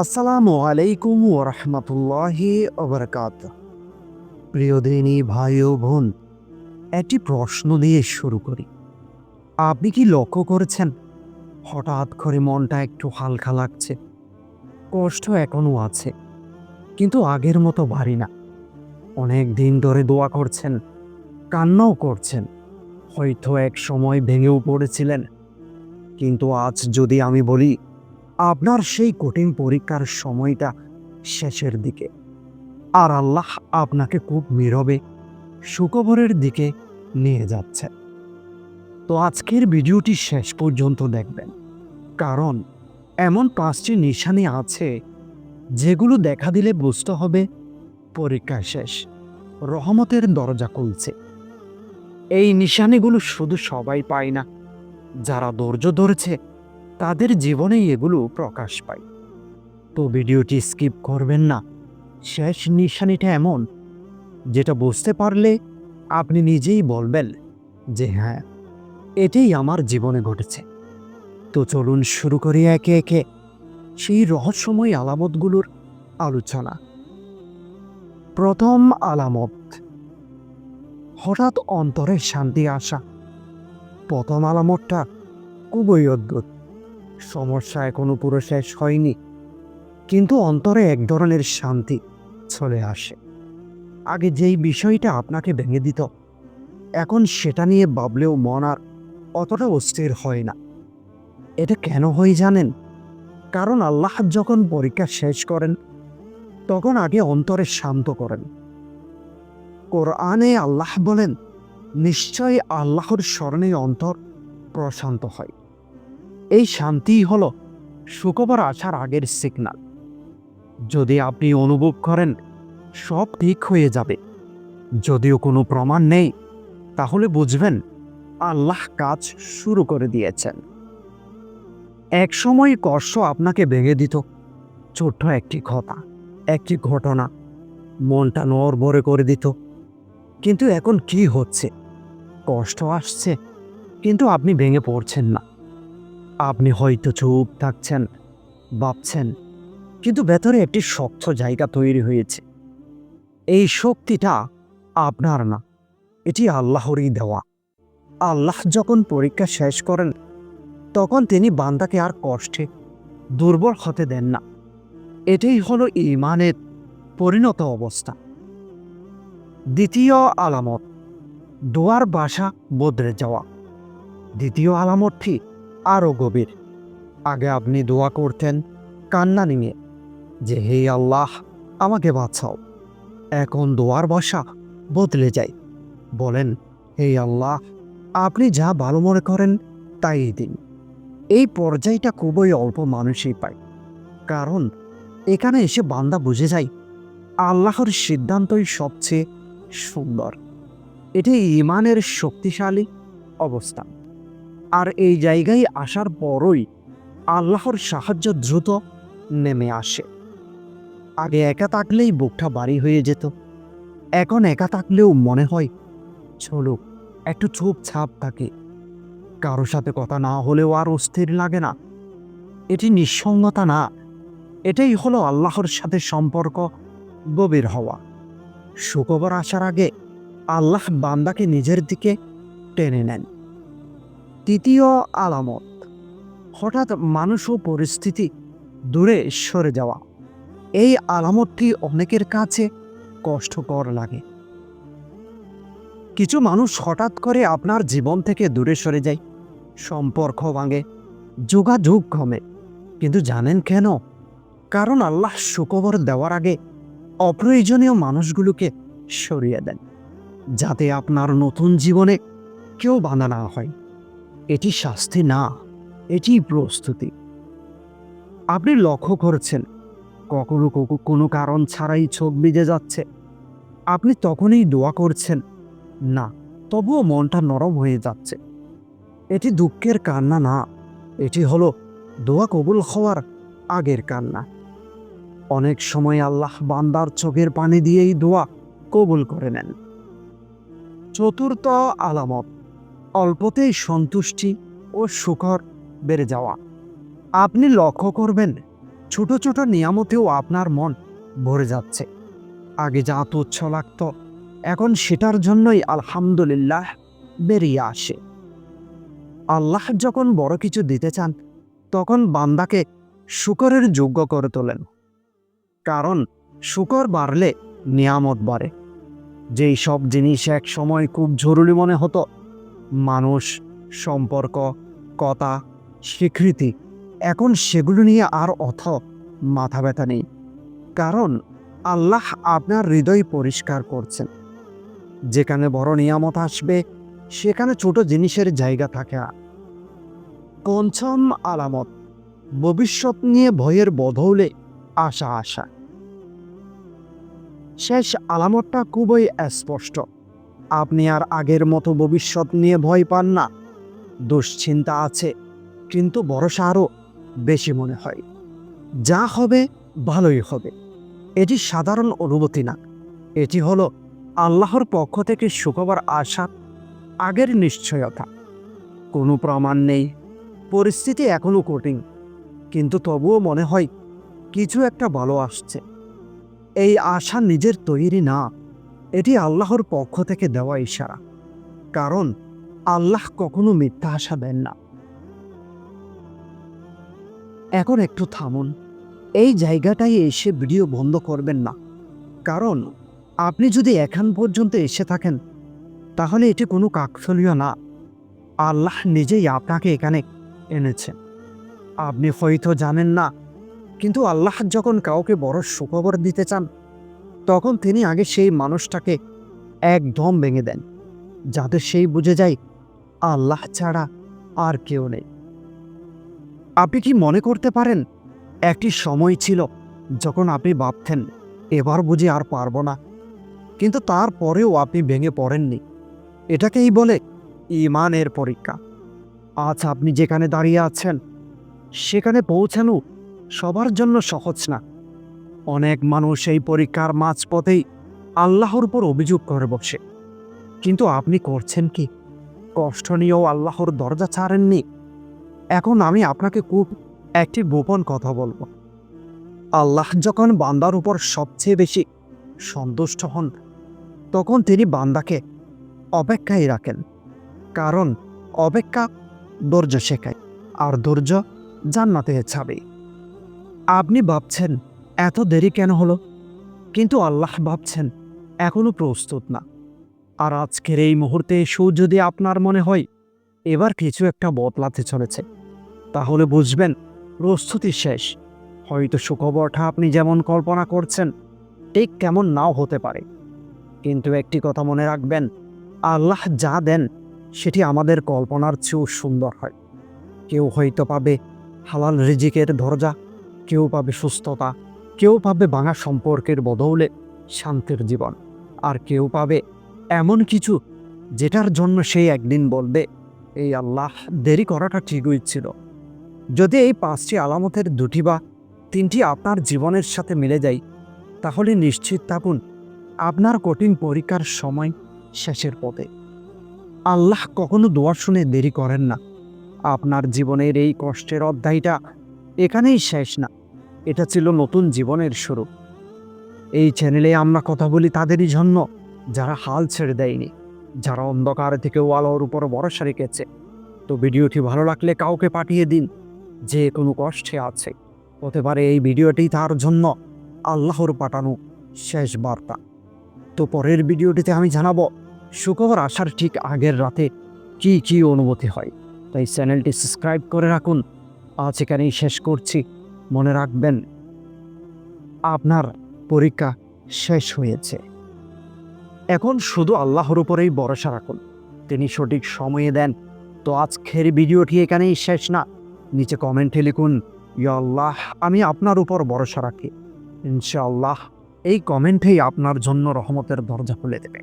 আসসালামু আলাইকুম ওরহমতুল্লাহি ওবরকাত প্রিয় দিনী, ভাই ও বোন, একটি প্রশ্ন দিয়ে শুরু করি। আপনি কি লক্ষ্য করেছেন? হঠাৎ করে মনটা একটু হালকা লাগছে। কষ্ট এখনও আছে, কিন্তু আগের মতো ভারী না। অনেক দিন ধরে দোয়া করছেন, কান্নাও করছেন। হয়তো এক সময় ভেঙেও পড়েছিলেন। কিন্তু আজ যদি আমি বলি আপনার সেই কঠিন পরীক্ষার সময়টা শেষের দিকে। আর আল্লাহ আপনাকে খুব নীরবে সুখবরের দিকে নিয়ে যাচ্ছে। তো আজকের ভিডিওটি শেষ পর্যন্ত দেখবেন। কারণ এমন পাঁচটি নিশানি আছে যেগুলো দেখা দিলে বুঝতে হবে পরীক্ষা শেষ, রহমতের দরজা খুলছে। এই নিশানিগুলো শুধু সবাই পায় না, যারা ধৈর্য ধরেছে তাদের জীবনেই এগুলো প্রকাশ পায়। তো ভিডিওটি স্কিপ করবেন না। শেষ নিশানিটা এমন, যেটা বুঝতে পারলে আপনি নিজেই বলবেন যে হ্যাঁ এটাই আমার জীবনে ঘটেছে। তো চলুন শুরু করি একে একে সেই রহস্যময় আলামতগুলোর আলোচনা। প্রথম আলামত, হঠাৎ অন্তরে শান্তি আসা। প্রথম আলামতটা খুবই অদ্ভুত। সমস্যা এখনও পুরো শেষ হয়নি। কিন্তু অন্তরে এক ধরনের শান্তি চলে আসে। আগে যেই বিষয়টা আপনাকে ভেঙে দিত, এখন সেটা নিয়ে ভাবলেও মন আর অতটা অস্থির হয় না। এটা কেন হয় জানেন? কারণ আল্লাহ যখন পরীক্ষা শেষ করেন, তখন আগে অন্তরে শান্ত করেন। কোরআনে আল্লাহ বলেন নিশ্চয় আল্লাহর স্মরণে অন্তর প্রশান্ত হয়। এই শান্তিই হলো সুখবর আসার আগের সিগনাল যদি আপনি অনুভব করেন, সব ঠিক হয়ে যাবে। যদিও কোনো প্রমাণ নেই, তাহলে বুঝবেন আল্লাহ কাজ শুরু করে দিয়েছেন। এক সময় কষ্ট আপনাকে ভেঙে দিত। ছোট্ট একটি কথা একটি ঘটনা মনটা নড়বড়ে করে দিত। কিন্তু এখন কি হচ্ছে? কষ্ট আসছে, কিন্তু আপনি ভেঙে পড়ছেন না। আপনি হয়তো চুপ থাকছেন, ভাবছেন, কিন্তু ভেতরে একটি শক্ত জায়গা তৈরি হয়েছে। এই শক্তিটা আপনার না, এটি আল্লাহরই দেওয়া। আল্লাহ যখন পরীক্ষা শেষ করেন, তখন তিনি বান্দাকে আর কষ্টে, দুর্বল হতে দেন না। এটাই হলো ইমানের পরিণত অবস্থা। দ্বিতীয় আলামত, দোয়ার বাসা বদলে যাওয়া। দ্বিতীয় আলামতটি আরও গভীর। আগে আপনি দোয়া করতেন, কান্না নিয়ে। যে হে আল্লাহ, আমাকে বাঁচাও। এখন দোয়ার বসা বদলে যায়। বলেন, হে আল্লাহ, আপনি যা ভালো মনে করেন তাই দিন। এই পর্যায়টা খুবই অল্প মানুষই পায়। কারণ, এখানে এসে বান্দা বুঝে যায়, আল্লাহর সিদ্ধান্তই সবচেয়ে সুন্দর। এটি ইমানের শক্তিশালী অবস্থান। আর এই জায়গায় আসার পরই আল্লাহর সাহায্য দ্রুত নেমে আসে। আগে একা থাকলেই বুকটা বাড়ি হয়ে যেত। এখন একা থাকলেও মনে হয়, চলো, একটু চুপছাপ থাকে। কারও সাথে কথা না হলেও আর অস্থির লাগে না। এটি নিঃসঙ্গতা না। এটাই হলো আল্লাহর সাথে সম্পর্ক গভীর হওয়া। সুখবর আসার আগে আল্লাহ বান্দাকে নিজের দিকে টেনে নেন। তৃতীয় আলামত। হঠাৎ মানুষ ও পরিস্থিতি দূরে সরে যাওয়া। এই আলামতটি অনেকের কাছে কষ্টকর লাগে। কিছু মানুষ হঠাৎ করে আপনার জীবন থেকে দূরে সরে যায়। সম্পর্ক ভাঙে, যোগাযোগ কমে। কিন্তু জানেন কেন? কারণ আল্লাহ সুখবর দেওয়ার আগে অপ্রয়োজনীয় মানুষগুলোকে সরিয়ে দেন, যাতে আপনার নতুন জীবনে কেউ বাঁধা না হয়। এটি শাস্তি না এটি প্রস্তুতি। আপনি লক্ষ্য করছেন, কখনো কোনো কারণ ছাড়াই চোখ ভিজে যাচ্ছে। আপনি তখনই দোয়া করছেন, না, তবুও মনটা নরম হয়ে যাচ্ছে। এটি দুঃখের কান্না না, এটি হলো দোয়া কবুল হওয়ার আগের কান্না। অনেক সময় আল্লাহ বান্দার চোখের পানি দিয়েই দোয়া কবুল করে নেন। চতুর্থ আলামত অল্পতেই সন্তুষ্টি ও সুখর বেড়ে যাওয়া। আপনি লক্ষ্য করবেন, ছোট ছোট নিয়ামতেও আপনার মন ভরে যাচ্ছে। আগে যা তুচ্ছ লাগত, এখন সেটার জন্যই আলহামদুলিল্লাহ বেরিয়ে আসে। আল্লাহ যখন বড় কিছু দিতে চান, তখন বান্দাকে শুকরের যোগ্য করে তোলেন। কারণ, শুকর বাড়লে নিয়ামত বাড়ে। যেই সব জিনিস এক সময় খুব জরুরি মনে হতো মানুষ, সম্পর্ক, কথা, স্বীকৃতি, এখন সেগুলো নিয়ে আর অথ মাথা ব্যথা নেই। কারণ আল্লাহ আপনার হৃদয় পরিষ্কার করছেন। যেখানে বড় নিয়ামত আসবে, সেখানে ছোট জিনিসের জায়গা থাকে না। পঞ্চম আলামত, ভবিষ্যৎ নিয়ে ভয়ের বদৌলে আশা আশা। শেষ আলামতটা খুবই স্পষ্ট। আপনি আর আগের মতো ভবিষ্যৎ নিয়ে ভয় পান না। দুশ্চিন্তা আছে, কিন্তু ভরসা আরও বেশি মনে হয়। যা হবে, ভালোই হবে। এটি সাধারণ অনুভূতি না। এটি হলো আল্লাহর পক্ষ থেকে সুখবর আশা আগের নিশ্চয়তা। কোনো প্রমাণ নেই। পরিস্থিতি এখনও কঠিন, কিন্তু তবুও মনে হয় কিছু একটা ভালো আসছে। এই আশা নিজের তৈরি না। এটি আল্লাহর পক্ষ থেকে দেওয়া ইশারা। কারণ আল্লাহ কখনো মিথ্যা আশা দেন না। এখন একটু থামুন। এই জায়গাটায় এসে ভিডিও বন্ধ করবেন না। কারণ আপনি যদি এখান পর্যন্ত এসে থাকেন, তাহলে এটি কোনো কাকফলীয় না। আল্লাহ নিজেই আপনাকে এখানে এনেছেন আপনি হয়তো জানেন না, কিন্তু আল্লাহ যখন কাউকে বড় সুখবর দিতে চান তখন তিনি আগে সেই মানুষটাকে একদম ভেঙে দেন, যাতে সেই বুঝে যায় আল্লাহ ছাড়া আর কেউ নেই। আপনি কি মনে করতে পারেন, একটি সময় ছিল যখন আপনি ভাবতেন, এবার বুঝি আর পারব না। কিন্তু তারপরেও আপনি ভেঙে পড়েননি। এটাকেই বলে ইমানের পরীক্ষা। আজ আপনি যেখানে দাঁড়িয়ে আছেন, সেখানে পৌঁছানো সবার জন্য সহজ না। অনেক মানুষ এই পরীক্ষার মাঝপথেই আল্লাহর উপর অভিযোগ করে বসে। কিন্তু আপনি করছেন কি? কষ্ট নিয়েও আল্লাহর দরজা ছাড়েননি। এখন আমি আপনাকে খুব একটি গোপন কথা বলব। আল্লাহ যখন বান্দার উপর সবচেয়ে বেশি সন্তুষ্ট হন, তখন তিনি বান্দাকে অপেক্ষায় রাখেন। কারণ অপেক্ষা ধৈর্য শেখায়, আর ধৈর্য জান্নাতে ছাবে আপনি ভাবছেন এত দেরি কেন হলো? কিন্তু আল্লাহ ভাবছেন, এখনও প্রস্তুত না। আর আজকের এই মুহূর্তে এসেও যদি আপনার মনে হয় এবার কিছু একটা বদলাতে চলেছে। তাহলে বুঝবেন, প্রস্তুতি শেষ। হয়তো সুখবরটা আপনি যেমন কল্পনা করছেন, ঠিক কেমন নাও হতে পারে। কিন্তু একটি কথা মনে রাখবেন, আল্লাহ যা দেন, সেটি আমাদের কল্পনার চেয়েও সুন্দর হয়। কেউ হয়তো পাবে হালাল রিজিকের দরজা, কেউ পাবে সুস্থতা। কেউ পাবে ভাঙা সম্পর্কের বদৌলে শান্তির জীবন, আর কেউ পাবে এমন কিছু যেটার জন্য সেই একদিন বলবে, এই আল্লাহ, দেরি করাটা ঠিকই ছিল। যদি এই পাঁচটি আলামতের দুটি বা তিনটি আপনার জীবনের সাথে মিলে যায়, তাহলে নিশ্চিত থাকুন, আপনার কঠিন পরীক্ষার সময় শেষের পথে। আল্লাহ কখনো দোয়া শুনে দেরি করেন না। আপনার জীবনের এই কষ্টের অধ্যায়টা এখানেই শেষ না। এটা ছিল নতুন জীবনের শুরু। এই চ্যানেলে আমরা কথা বলি তাদেরই জন্য, যারা হাল ছেড়ে দেয়নি, যারা অন্ধকার থেকে ওয়ালোর উপর ভরসা রেখেছে। তো ভিডিওটি ভালো লাগলে কাউকে পাঠিয়ে দিন, যে কোনো কষ্টে আছে। হতে পারে এই ভিডিওটি তার জন্য আল্লাহর পাঠানো শেষ বার্তা। তো পরের ভিডিওটিতে আমি জানাব শুক্রবার আসার ঠিক আগের রাতে কি কি অনুভূতি হয়। তাই চ্যানেলটি সাবস্ক্রাইব করে রাখুন। আজ এখানেই শেষ করছি। মনে রাখবেন, আপনার পরীক্ষা শেষ হয়েছে। এখন শুধু আল্লাহর উপরেই ভরসা রাখুন। তিনি সঠিক সময়ে দেন। তো আজকের ভিডিওটি এখানেই শেষ না। নিচে কমেন্টে লিখুন আল্লাহ, আমি আপনার উপর ভরসা রাখি। ইনশাআল্লাহ, এই কমেন্টেই আপনার জন্য রহমতের দরজা খুলে দেবে।